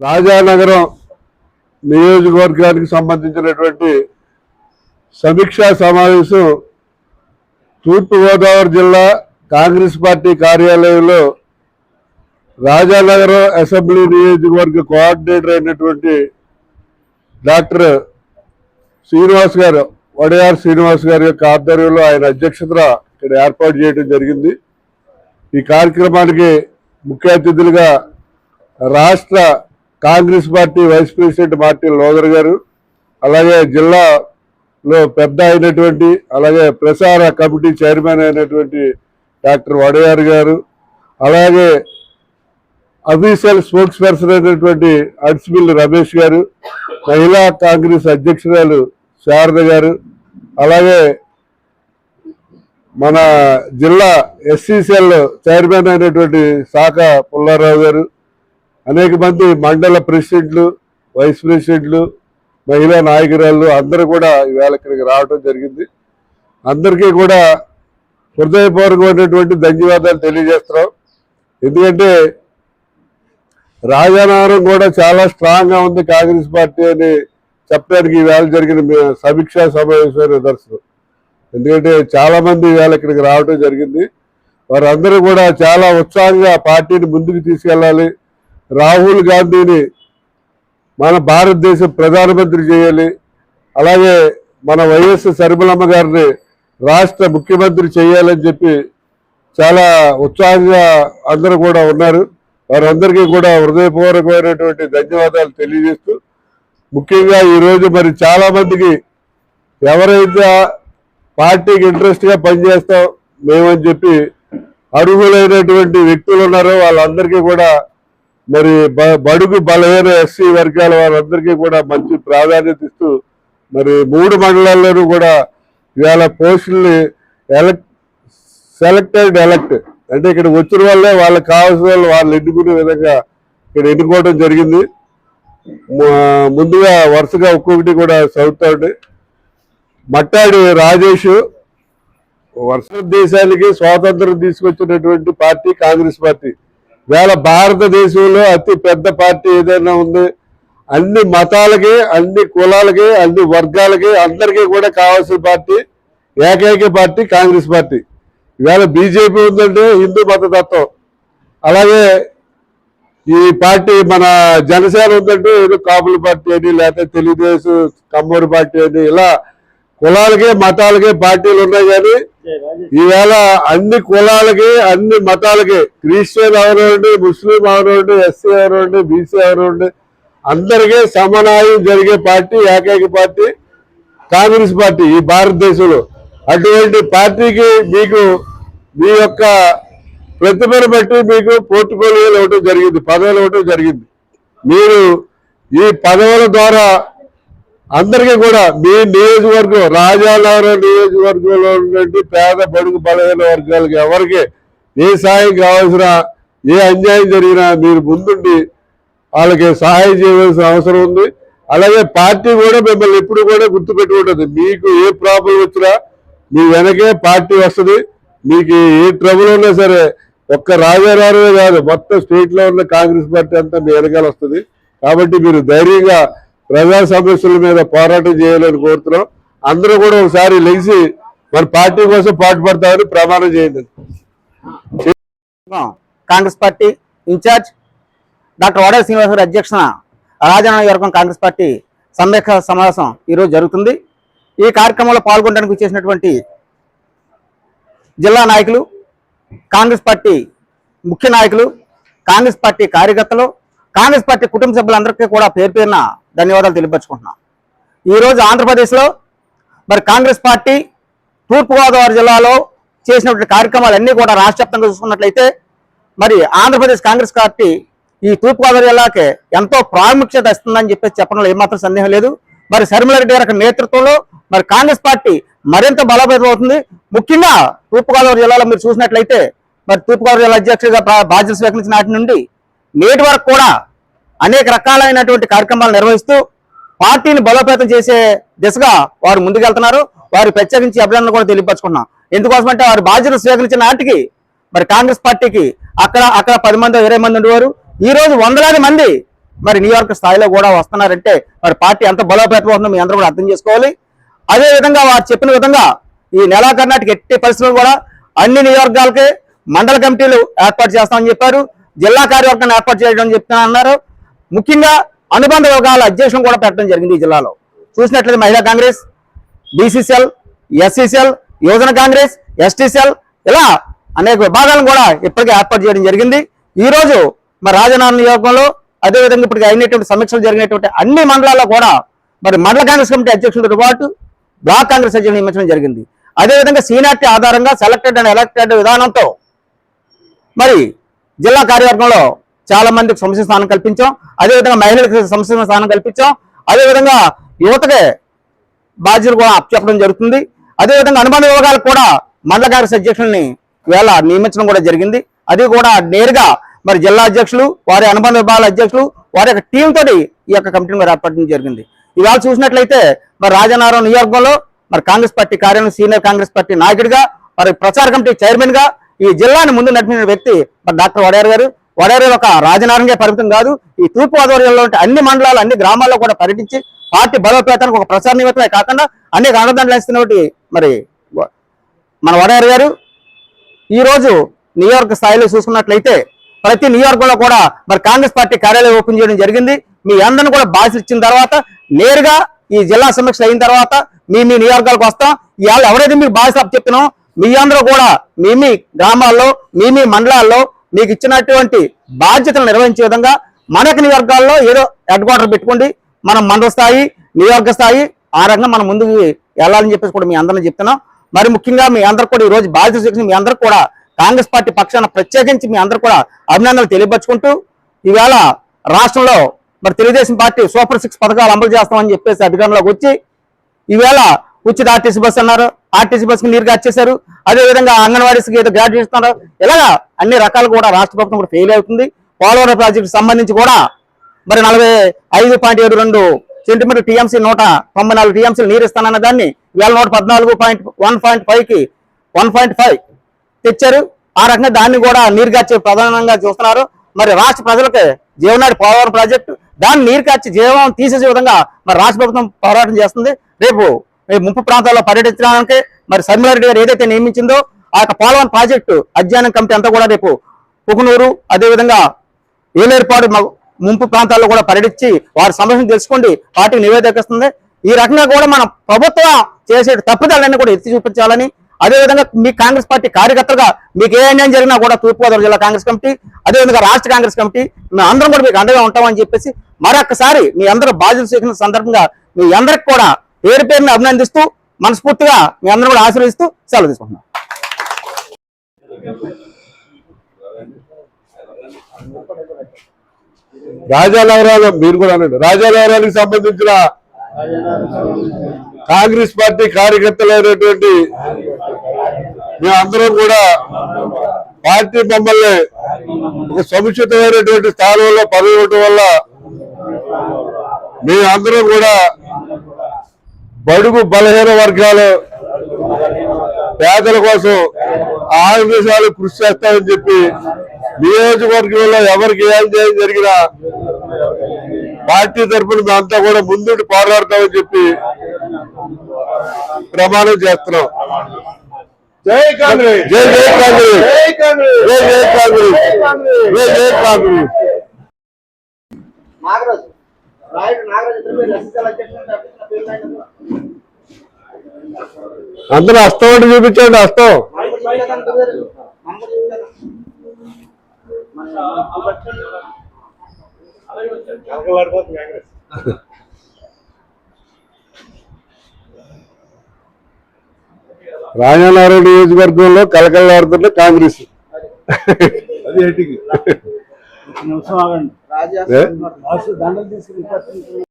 రాజానగరం నియోజకవర్గానికి సంబంధించినటువంటి సమీక్షా సమావేశం తూర్పుగోదావరి జిల్లా కాంగ్రెస్ పార్టీ కార్యాలయంలో రాజానగరం అసెంబ్లీ నియోజకవర్గ కోఆర్డినేటర్ అయినటువంటి డాక్టర్ శ్రీనివాస్ గారు వడయార్ శ్రీనివాస్ గారి యొక్క ఆధ్వర్యంలో ఆయన అధ్యక్షతన ఇక్కడ ఏర్పాటు చేయడం జరిగింది. ఈ కార్యక్రమానికి ముఖ్య అతిథులుగా రాష్ట్ర Congress party vice president Martin Luther గారు అలాగే జిల్లాలో పెద్ద అయినటువంటి అలాగే ప్రసార కమిటీ చైర్మన్ అయినటువంటి డాక్టర్ వడయార్ గారు అలాగే అఫీషియల్ స్పోర్ట్స్ పర్సన్ అయినటువంటి అడ్స్మిల్ రమేష్ గారు మహిళా కాంగ్రెస్ అధ్యక్షురాలు శారద గారు అలాగే మన జిల్లా ఎస్సీసీఎల్ చైర్మన్ అయినటువంటి శాఖ పుల్లారావు గారు అనేక మంది మండల ప్రెసిడెంట్లు వైస్ ప్రెసిడెంట్లు మహిళా నాయకురాళ్ళు అందరూ కూడా ఈవేళ ఇక్కడికి రావడం జరిగింది. అందరికీ కూడా హృదయపూర్వకమైనటువంటి ధన్యవాదాలు తెలియజేస్తున్నాం. ఎందుకంటే రాజానగరం కూడా చాలా స్ట్రాంగ్గా ఉంది కాంగ్రెస్ పార్టీ అని చెప్పడానికి ఈవేళ జరిగిన మీ- సమీక్షా సమావేశం నిదర్శనం. ఎందుకంటే చాలామంది ఈవేళ ఇక్కడికి రావడం జరిగింది. వారందరూ కూడా చాలా ఉత్సాహంగా పార్టీని ముందుకు తీసుకెళ్ళాలి. రాహుల్ గాంధీని మన భారతదేశ ప్రధానమంత్రి చేయాలి. అలాగే మన వైఎస్ సరిమలమ్మ గారిని రాష్ట్ర ముఖ్యమంత్రి చేయాలని చెప్పి చాలా ఉత్సాహంగా అందరూ కూడా ఉన్నారు. వారందరికీ కూడా హృదయపూర్వకమైనటువంటి ధన్యవాదాలు తెలియజేస్తూ ముఖ్యంగా ఈరోజు మరి చాలామందికి ఎవరైతే పార్టీకి ఇంట్రెస్ట్గా పనిచేస్తాం మేమని చెప్పి అర్హులైనటువంటి వ్యక్తులు ఉన్నారో వాళ్ళందరికీ కూడా మరి బ- బడుగు బలహీన ఎస్సీ వర్గాల వాళ్ళందరికీ కూడా మంచి ప్రాధాన్యత ఇస్తూ మరి మూడు మండలాల్లోనూ కూడా ఇవాళ పోస్టుల్ని ఎలక్ట్ సెలెక్టెడ్ ఎలక్ట్. అంటే ఇక్కడ వచ్చిన వాళ్ళే వాళ్ళకి కావాల్సిన వాళ్ళు వాళ్ళు ఎన్నుకునే విధంగా ఇక్కడ ఎన్నుకోవడం జరిగింది. ముందుగా వరుసగా ఒక్కొక్కటి కూడా చదువుతాడు మట్టాడి రాజేష్ వర్ష దేశానికి స్వాతంత్రం తీసుకొచ్చినటువంటి పార్టీ కాంగ్రెస్ పార్టీ. వేళ భారతదేశంలో అతి పెద్ద పార్టీ ఏదైనా ఉంది అన్ని మతాలకి అన్ని కులాలకి అన్ని వర్గాలకి అందరికీ కూడా కావాల్సిన పార్టీ ఏకైక పార్టీ కాంగ్రెస్ పార్టీ. ఇవాళ బీజేపీ ఉందంటే హిందూ మతతత్వం. అలాగే ఈ పార్టీ మన జనసేన ఉందంటే ఏదో కాపుల పార్టీ అని లేకపోతే తెలుగుదేశం కమ్మూరు పార్టీ అని ఇలా కులాలకి మతాలకి పార్టీలు ఉన్నాయి కానీ ఈవేళ అన్ని కులాలకి అన్ని మతాలకి క్రిస్టియన్ అవనండి ముస్లిం అవనండి ఎస్సీ అవనండి బీసీ అవనండి అందరికీ సమన్వయం జరిగే పార్టీ ఏకైక పార్టీ కాంగ్రెస్ పార్టీ ఈ భారతదేశంలో. అటువంటి పార్టీకి మీకు మీ యొక్క ప్రతిభను బట్టి మీకు పోర్టుఫోలియోలు ఇవ్వడం జరిగింది పదవులు ఇవ్వడం జరిగింది. మీరు ఈ పదవుల ద్వారా అందరికీ కూడా మీ నియోజకవర్గం రాజానగరం నియోజకవర్గంలో ఉన్నటువంటి పేద బడుగు బలహీన వర్గాలకి ఎవరికి ఏ సాయం కావాల్సిన ఏ అన్యాయం జరిగినా మీరు ముందుండి వాళ్ళకి సహాయం చేయవలసిన అవసరం ఉంది. అలాగే పార్టీ కూడా మిమ్మల్ని ఎప్పుడు కూడా గుర్తుపెట్టుకుంటుంది మీకు ఏ ప్రాబ్లం వచ్చినా మీ వెనకే పార్టీ వస్తుంది. మీకు ఏ ట్రబుల్ ఉన్నా సరే ఒక్క రాజారావే కాదు మొత్తం స్టేట్లో ఉన్న కాంగ్రెస్ పార్టీ అంతా మీ వెనకాల వస్తుంది. కాబట్టి మీరు ధైర్యంగా ప్రజా సమస్యల మీద పోరాటం చేయాలని కోరుతున్నాం. అందరూ కూడా ఒకసారి లెగిసి మన పార్టీ కోసం పాటుపడతామని ప్రమాణం చేయండి. కాంగ్రెస్ పార్టీ ఇన్ఛార్జ్ డాక్టర్ వాడే శ్రీనివాసరావు అధ్యక్షన రాజానగర కాంగ్రెస్ పార్టీ సమ్మెక సమావేశం ఈరోజు జరుగుతుంది. ఈ కార్యక్రమంలో పాల్గొనడానికి వచ్చేసినటువంటి జిల్లా నాయకులు కాంగ్రెస్ పార్టీ ముఖ్య నాయకులు కాంగ్రెస్ పార్టీ కార్యకర్తలు కాంగ్రెస్ పార్టీ కుటుంబ సభ్యులందరికీ కూడా పేరు పేరున ధన్యవాదాలు తెలియపరచుకుంటున్నాం. ఈరోజు ఆంధ్రప్రదేశ్లో మరి కాంగ్రెస్ పార్టీ తూర్పుగోదావరి జిల్లాలో చేసినటువంటి కార్యక్రమాలన్నీ కూడా రాష్ట్ర వ్యాప్తంగా చూసుకున్నట్లయితే మరి ఆంధ్రప్రదేశ్ కాంగ్రెస్ పార్టీ ఈ తూర్పుగోదావరి జిల్లాకి ఎంతో ప్రాముఖ్యత ఇస్తుందని చెప్పేసి చెప్పడంలో ఏమాత్రం సందేహం లేదు. మరి శర్మిలారెడ్డి గారి నేతృత్వంలో మరి కాంగ్రెస్ పార్టీ మరింత బలోపేతం అవుతుంది ముఖ్యంగా తూర్పుగోదావరి జిల్లాలో మీరు చూసినట్లయితే మరి తూర్పుగోదావరి జిల్లా అధ్యక్షుడిగా బాధ్యత స్వీకరించిన నాటి నుండి నేటి వరకు కూడా అనేక రకాలైనటువంటి కార్యక్రమాలు నిర్వహిస్తూ పార్టీని బలోపేతం చేసే దిశగా వారు ముందుకెళ్తున్నారు. వారు ప్రత్యేకించి అభినందనలు కూడా తెలియపరచుకున్నాం. ఎందుకోసమంటే వారు బాధ్యతలు స్వీకరించిన నాటికి మరి కాంగ్రెస్ పార్టీకి అక్కడ అక్కడ పది మంది ఇరవై మంది ఉండేవారు. ఈ రోజు వందలాది మంది మరి న్యూయార్క్ స్థాయిలో కూడా వస్తున్నారంటే మరి పార్టీ ఎంత బలోపేతం మీ అందరూ కూడా అర్థం చేసుకోవాలి. అదే విధంగా వారు చెప్పిన విధంగా ఈ నెలాఖరు నాటికి ఎట్టి పరిస్థితులు కూడా అన్ని నియోజకవర్గాలకి మండల కమిటీలు ఏర్పాటు చేస్తామని చెప్పారు. జిల్లా కార్యవర్గాన్ని ఏర్పాటు చేయడం చెప్తున్నా అన్నారు ముఖ్యంగా అనుబంధ వర్గాల అధ్యక్షులను కూడా పెట్టడం జరిగింది ఈ జిల్లాలో. చూసినట్లయితే మహిళా కాంగ్రెస్ బీసీసీఎల్ ఎస్సీసీఎల్ యువజన కాంగ్రెస్ ఎస్టీసీఎల్ ఇలా అనేక విభాగాలను కూడా ఇప్పటికే ఏర్పాటు చేయడం జరిగింది. ఈ రోజు మరి రాజనాథ నియోజకంలో అదేవిధంగా ఇప్పటికి అయినటువంటి సమీక్షలు జరిగినటువంటి అన్ని మండలాల్లో కూడా మరి మండల కాంగ్రెస్ కమిటీ అధ్యక్షులతో పాటు బ్లాక్ కాంగ్రెస్ అధ్యక్షులు నియమించడం జరిగింది. అదేవిధంగా సీనార్టీ ఆధారంగా సెలెక్టెడ్ అండ్ ఎలక్టెడ్ విధానంతో మరి జిల్లా కార్యవర్గంలో చాలా మందికి సమస్య స్థానం కల్పించాం. అదేవిధంగా మహిళలకు సమస్య స్థానం కల్పించాం. అదేవిధంగా యువతకి బాధ్యతలు కూడా అప్పచెప్పడం జరుగుతుంది. అదేవిధంగా అనుబంధ విభాగాలకు కూడా మండల కాంగ్రెస్ అధ్యక్షుల్ని వేళ నియమించడం కూడా జరిగింది. అది కూడా నేరుగా మరి జిల్లా అధ్యక్షులు వారి అనుబంధ విభాగాల అధ్యక్షులు వారి యొక్క టీం తోటి ఈ యొక్క కమిటీని మరి ఏర్పడడం జరిగింది. ఇవాళ చూసినట్లయితే మరి రాజనారాయణ నియోజకవర్గంలో మరి కాంగ్రెస్ పార్టీ కార్యాలయం సీనియర్ కాంగ్రెస్ పార్టీ నాయకుడిగా మరి ప్రచార కమిటీ చైర్మన్గా ఈ జిల్లాని ముందు నడిపిన వ్యక్తి మరి డాక్టర్ వడేర్ గారు. వడేరు ఒక రాజనారంగే పరిమితం కాదు. ఈ తూర్పు ఆధ్వర్యంలో అన్ని మండలాలు అన్ని గ్రామాల్లో కూడా పర్యటించి పార్టీ బలోపేతానికి ఒక ప్రచార నిమిత్తమే కాకుండా అనేక అండదండలు ఇస్తున్నటువంటి మరి మన వడేరు గారు. ఈ రోజు న్యూయార్క్ స్థాయిలో చూసుకున్నట్లయితే ప్రతి నియోజకవర్గంలో కూడా మరి కాంగ్రెస్ పార్టీ కార్యాలయం ఓపెన్ చేయడం జరిగింది. మీ అందరిని కూడా బాధ్యత ఇచ్చిన తర్వాత నేరుగా ఈ జిల్లా సమీక్ష అయిన తర్వాత మీ మీ నియోజకాలకు వస్తాం. ఇవాళ ఎవరైతే మీకు బాధ్యత చెప్తున్నాం మీ అందరూ కూడా మీ మీ గ్రామాల్లో మీ మీ మండలాల్లో మీకు ఇచ్చినటువంటి బాధ్యతలు నిర్వహించే విధంగా మనకి నియోజకవర్గాల్లో ఏదో హెడ్ క్వార్టర్ పెట్టుకోండి. మనం మండల స్థాయి నియోజక స్థాయి ఆ రకంగా మనం ముందుకు వెళ్ళాలని చెప్పేసి కూడా మీ అందరిని చెప్తున్నాం. మరి ముఖ్యంగా మీ అందరు కూడా ఈ రోజు బాధ్యత చేసిన మీ అందరు కూడా కాంగ్రెస్ పార్టీ పక్షాన ప్రత్యేకించి మీ అందరు కూడా అభినందనలు తెలియపరుచుకుంటూ ఈవేళ రాష్ట్రంలో మరి తెలుగుదేశం పార్టీ సూపర్ సిక్స్ పథకాలు అమలు చేస్తామని చెప్పేసి అధికారంలోకి వచ్చి ఈవేళ ఉచిత ఆర్టీసీ బస్ అన్నారు. ఆర్టీసీ బస్కి నీరుగా వచ్చేసారు. అదేవిధంగా అంగన్వాడీస్కి ఏదో గ్రాడ్యుయేట్ ఇస్తున్నారు. ఇలాగా అన్ని రకాలు కూడా రాష్ట్ర ప్రభుత్వం కూడా ఫెయిల్ అవుతుంది. పోలవరం ప్రాజెక్టు సంబంధించి కూడా మరి నలభై ఐదు పాయింట్ ఏడు రెండు సెంటీమీటర్ టీఎంసీ నూట తొంభై నాలుగు టీఎంసీలు నీరు ఇస్తానన్న దాన్ని వేల నూట పద్నాలుగు పాయింట్ వన్ పాయింట్ ఫైవ్కి వన్ పాయింట్ ఫైవ్ తెచ్చారు. ఆ రకంగా దాన్ని కూడా నీరు కార్చే ప్రధానంగా చూస్తున్నారు. మరి రాష్ట్ర ప్రజలకి జీవనాడి పోలవరం ప్రాజెక్టు దాన్ని నీరు కాచి జీవం తీసేసే విధంగా మరి రాష్ట్ర ప్రభుత్వం పోరాటం చేస్తుంది. రేపు ముంపు ప్రాంతాల్లో పర్యటించడానికి మరి శర్మిలారెడ్డి గారు ఏదైతే నియమించిందో ఆ యొక్క పోలవరం ప్రాజెక్టు అధ్యయనం కమిటీ అంతా కూడా రేపు పుకునూరు అదేవిధంగా ఏలేరుపాడు ముంపు ప్రాంతాల్లో కూడా పర్యటించి వారి సమస్యను తెలుసుకోండి పార్టీకి నివేదిక ఇస్తుంది. ఈ రకంగా కూడా మన ప్రభుత్వం చేసే తప్పుదలన్నీ కూడా ఎత్తి చూపించాలని అదేవిధంగా మీ కాంగ్రెస్ పార్టీ కార్యకర్తగా మీకు ఏ అన్యాయం జరిగినా కూడా తూర్పుగోదావరి జిల్లా కాంగ్రెస్ కమిటీ అదేవిధంగా రాష్ట్ర కాంగ్రెస్ కమిటీ మేము అందరం కూడా మీకు అండగా ఉంటామని చెప్పేసి మరొకసారి మీ అందరూ బాధ్యత స్వీకరించిన సందర్భంగా మీ అందరికి కూడా పేరు పేరుని అభినందిస్తూ మనస్ఫూర్తిగా మీ అందరూ కూడా ఆశీర్వదిస్తూ సెలవు తీసుకుంటున్నాం. రాజాలవరాలు మీరు కూడా అనండి. రాజానగరానికి సంబంధించిన కాంగ్రెస్ పార్టీ కార్యకర్తలైనటువంటి మేమందరం కూడా పార్టీ మమ్మల్ని ఒక సముచితమైనటువంటి స్థానంలో పదవి ఇవ్వటం వల్ల మేమందరం కూడా బడుగు బలహీన వర్గాలు పేదల కోసం ఆరు దేశాలు కృషి చేస్తామని చెప్పి నియోజకవర్గంలో ఎవరికి ఏం చేయం జరిగినా పార్టీ తరఫున మేమంతా కూడా ముందుండి పోరాడతామని చెప్పి ప్రమాణం చేస్తున్నాం. జై కాంగ్రెస్. జై జై కాంగ్రెస్. జై కాంగ్రెస్. జై జై కాంగ్రెస్. జై జై కాంగ్రెస్. అందరూ అస్తం అంటే చూపించండి అస్తం. రాజానారాయణ నియోజకవర్గంలో కలకలాడుతున్న కాంగ్రెస్. అది నిమిషం ఆగండి. రాజా దండలు తీసుకుని